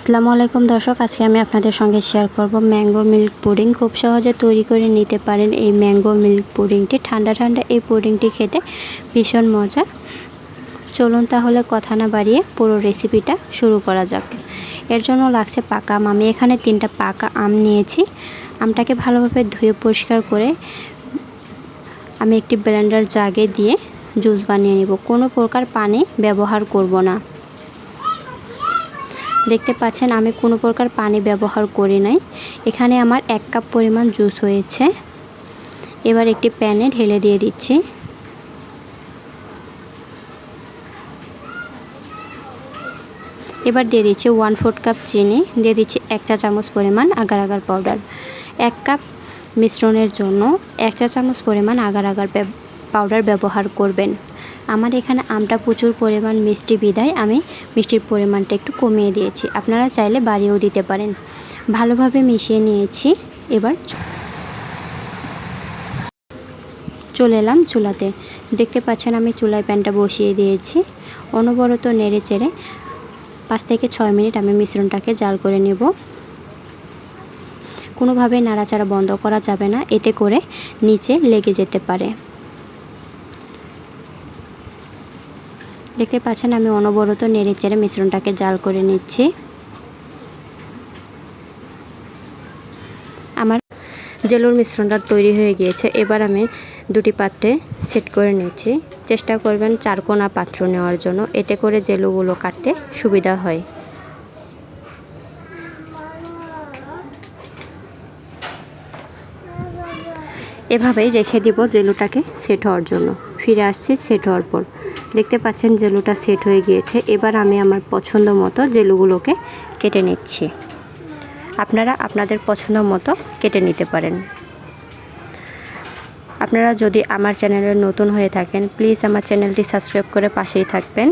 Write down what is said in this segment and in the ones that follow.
আসসালামু আলাইকুম দর্শক, আজকে আমি আপনাদের সঙ্গে শেয়ার করব ম্যাঙ্গো মিল্ক পুডিং খুব সহজে তৈরি করে নিতে পারেন এই ম্যাঙ্গো মিল্ক পুডিংটি ঠান্ডা ঠান্ডা এই পুডিংটি খেতে ভীষণ মজা চলুন তাহলে কথা না বাড়িয়ে পুরো রেসিপিটা শুরু করা যাক। এর জন্য লাগছে পাকা আম। আমি এখানে তিনটা পাকা আম নিয়েছি। আমটাকে ভালোভাবে ধুয়ে পরিষ্কার করে আমি একটি ব্লেন্ডার জাগে দিয়ে জুস বানিয়ে নেব। কোনো প্রকার পানি ব্যবহার করব না। দেখতে পাচ্ছেন, আমি কোনো প্রকার পানি ব্যবহার করি নাই। এখানে আমার এক কাপ পরিমাণ জুস হয়েছে। এবার একটি প্যানে ঢেলে দিয়ে দিচ্ছি। এবার দিয়ে দিচ্ছি ওয়ান ফোর্থ কাপ চিনি, দিয়ে দিচ্ছি এক চা চামচ পরিমাণ আগার আগার পাউডার এক কাপ মিশ্রণের জন্য এক চা চামচ পরিমাণ আগার আগার পাউডার ব্যবহার করবেন। আমার এখানে আমটা প্রচুর পরিমাণ মিষ্টি বিদায়। আমি মিষ্টির পরিমাণটা একটু কমিয়ে দিয়েছি। আপনারা চাইলে বাড়িয়েও দিতে পারেন। ভালোভাবে মিশিয়ে নিয়েছি। এবার চলে এলাম চুলাতে। দেখতে পাচ্ছেন আমি চুলায় প্যানটা বসিয়ে দিয়েছি। অনবরত নেড়ে চেড়ে পাঁচ থেকে ছয় মিনিট আমি মিশ্রণটাকে জাল করে নেব। কোনোভাবে নাড়াচাড়া বন্ধ করা যাবে না। এতে করে নিচে লেগে যেতে পারে। দেখতে পাচ্ছেন আমি অনবরত নেড়ে চেড়ে মিশ্রণটাকে জাল করে নিচ্ছি। আমার জেলুর মিশ্রণটা তৈরি হয়ে গিয়েছে। এবার আমি দুটি পাত্রে সেট করে নিচ্ছি। চেষ্টা করবেন চারকোনা পাত্র নেওয়ার জন্য। এতে করে জেলুগুলো কাটতে সুবিধা হয়। এভাবেই রেখে দিব জেলুটাকে সেট হওয়ার জন্য। ফিরে আসছি সেট হওয়ার পর। দেখতে পাচ্ছেন জেলুটা সেট হয়ে গিয়েছে। এবার আমি আমার পছন্দ মতো জেলুগুলোকে কেটে নিচ্ছি। আপনারা আপনাদের পছন্দ মতো কেটে নিতে পারেন। আপনারা যদি আমার চ্যানেলে নতুন হয়ে থাকেন, প্লিজ আমার চ্যানেলটি সাবস্ক্রাইব করে পাশেই থাকবেন।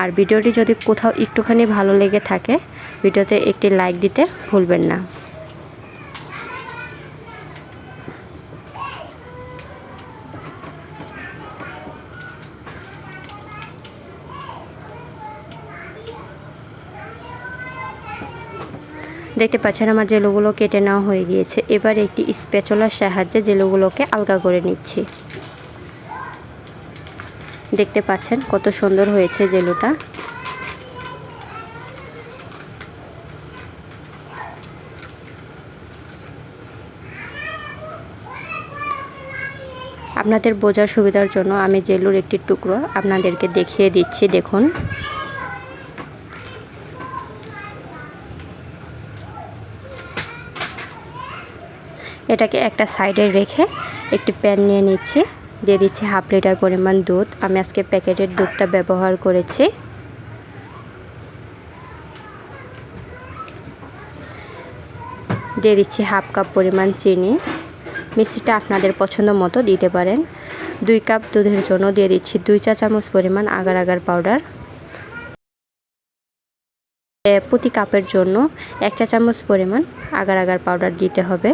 আর ভিডিওটি যদি কোথাও একটুখানি ভালো লেগে থাকে, ভিডিওতে একটি লাইক দিতে ভুলবেন না। দেখতে পাচ্ছেন আমার জেলোগুলো কেটে নেওয়া হয়ে গিয়েছে। এবার একটি স্পেচলার সাহায্যে জেলোগুলোকে আলগা করে নিচ্ছি। দেখতে পাচ্ছেন কত সুন্দর হয়েছে জেলোটা। আপনাদের বোঝার সুবিধার জন্য আমি জেলুর একটি টুকরো আপনাদেরকে দেখিয়ে দিচ্ছি, দেখুন। এটাকে একটা সাইডে রেখে একটি প্যান নিয়ে নিচ্ছি। দিয়ে দিচ্ছি হাফ লিটার পরিমাণ দুধ। আমি আজকে প্যাকেটের দুধটা ব্যবহার করেছি। দিয়ে দিচ্ছি হাফ কাপ পরিমাণ চিনি। মিষ্টিটা আপনাদের পছন্দ মতো দিতে পারেন। দুই কাপ দুধের জন্য দিয়ে দিচ্ছি দুই চা চামচ পরিমাণ আগার আগার পাউডার। প্রতি কাপের জন্য এক চা চামচ পরিমাণ আগার আগার পাউডার দিতে হবে।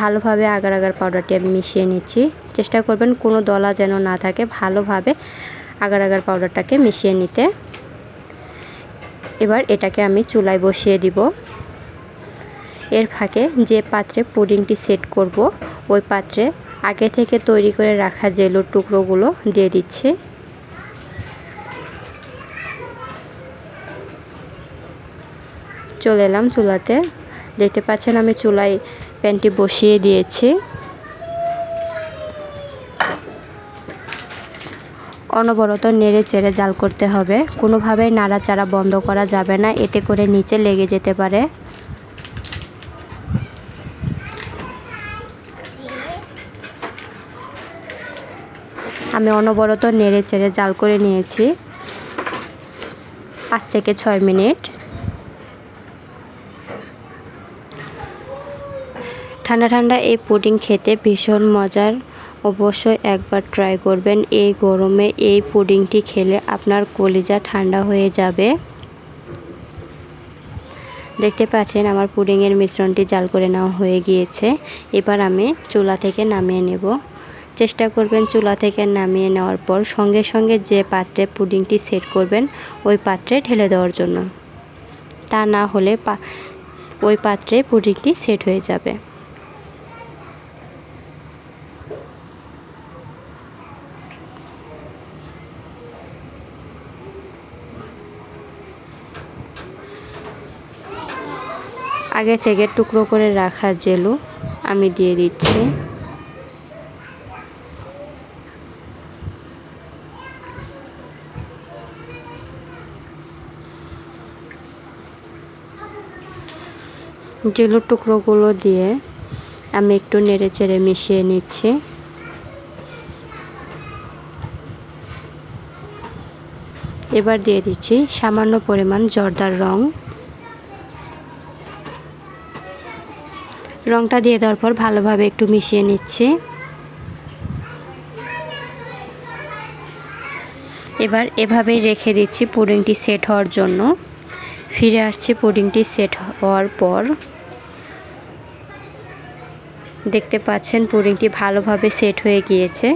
ভালোভাবে আগার আগার পাউডারটি আমি মিশিয়ে নিচ্ছি। চেষ্টা করবেন কোনো দলা যেন না থাকে, ভালোভাবে আগার আগার পাউডারটাকে মিশিয়ে নিতে। এবার এটাকে আমি চুলায় বসিয়ে দিব। এর ফাঁকে যে পাত্রে পুডিংটি সেট করব, ওই পাত্রে আগে থেকে তৈরি করে রাখা জেলোর টুকরোগুলো দিয়ে দিচ্ছি। চলে এলাম চুলাতে। দেখতে পাচ্ছেন আমি চুলায় প্যানটি বসিয়ে দিয়েছি। অনবরত নেড়ে চেড়ে জাল করতে হবে। কোনোভাবেই নাড়াচাড়া বন্ধ করা যাবে না, এতে করে নিচে লেগে যেতে পারে। আমি অনবরত নেড়ে চেড়ে জাল করে নিয়েছি। পাঁচ থেকে ছয় মিনিট। ঠান্ডা ঠান্ডা এই পুডিং খেতে ভীষণ মজার। অবশ্যই একবার ট্রাই করবেন। এই গরমে এই পুডিংটি খেলে আপনার কলিজা ঠান্ডা হয়ে যাবে। দেখতে পাচ্ছেন আমার পুডিংয়ের মিশ্রণটি জাল করে নেওয়া হয়ে গিয়েছে। এবার আমি চুলা থেকে নামিয়ে নেব। চেষ্টা করবেন চুলা থেকে নামিয়ে নেওয়ার পর সঙ্গে সঙ্গে যে পাত্রে পুডিংটি সেট করবেন, ওই পাত্রে ঢেলে দেওয়ার জন্য। তা না হলে ওই পাত্রে পুডিংটি সেট হয়ে যাবে। আগে থেকে টুকরো করে রাখা জেলু আমি দিয়ে দিচ্ছি। জেলুর টুকরোগুলো দিয়ে আমি একটু নেড়ে চেড়ে মিশিয়ে নিচ্ছি। এবার দিয়ে দিচ্ছি সামান্য পরিমাণ জর্দার রং। রংটা দিয়ে দেওয়ার পর ভালোভাবে একটু মিশিয়ে নিচ্ছি। এবার এভাবেই রেখে দিচ্ছি পুডিংটি সেট হওয়ার জন্য। ফিরে আসছি পুডিংটি সেট হওয়ার পর। দেখতে পাচ্ছেন পুডিংটি ভালোভাবে সেট হয়ে গিয়েছে।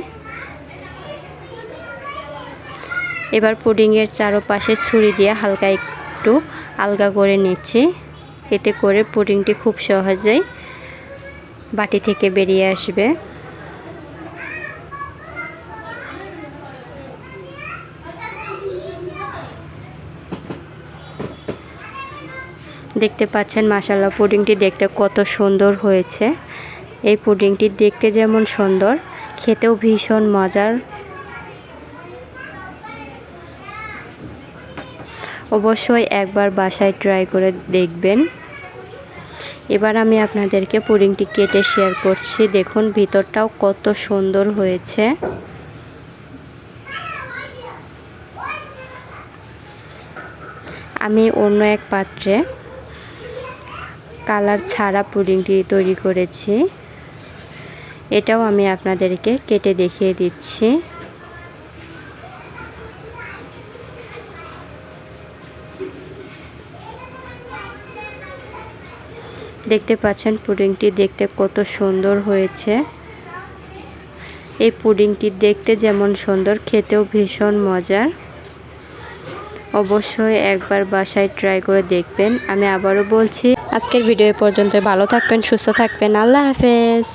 এবার পুডিংয়ের চারোপাশে ছুরি দিয়ে হালকা একটু আলগা করে নিচ্ছি। এতে করে পুডিংটি খুব সহজেই বাটি থেকে বেরিয়ে আসবে। দেখতে পাচ্ছেন মাসাল্লা পুডিংটি দেখতে কত সুন্দর হয়েছে। এই পুডিংটি দেখতে যেমন সুন্দর, খেতেও ভীষণ মজার। অবশ্যই একবার বাসায় ট্রাই করে দেখবেন। এবার আমি আপনাদেরকে পুডিংটি কেটে শেয়ার করছি। দেখুন, ভিতরটাও কত সুন্দর হয়েছে। আমি অন্য এক পাত্রে কালার ছাড়া পুডিংটি তৈরি করেছি। এটাও আমি আপনাদেরকে কেটে দেখিয়ে দিচ্ছি। দেখতে পাচ্ছেন পুডিংটি দেখতে কত সুন্দর হয়েছে। এই পুডিংটি দেখতে যেমন সুন্দর, খেতেও ভীষণ মজার। অবশ্যই একবার বাসায় ট্রাই করে দেখবেন। আমি আবারও বলছি, আজকের ভিডিও পর্যন্ত ভালো থাকবেন, সুস্থ থাকবেন। আল্লাহ হাফেজ।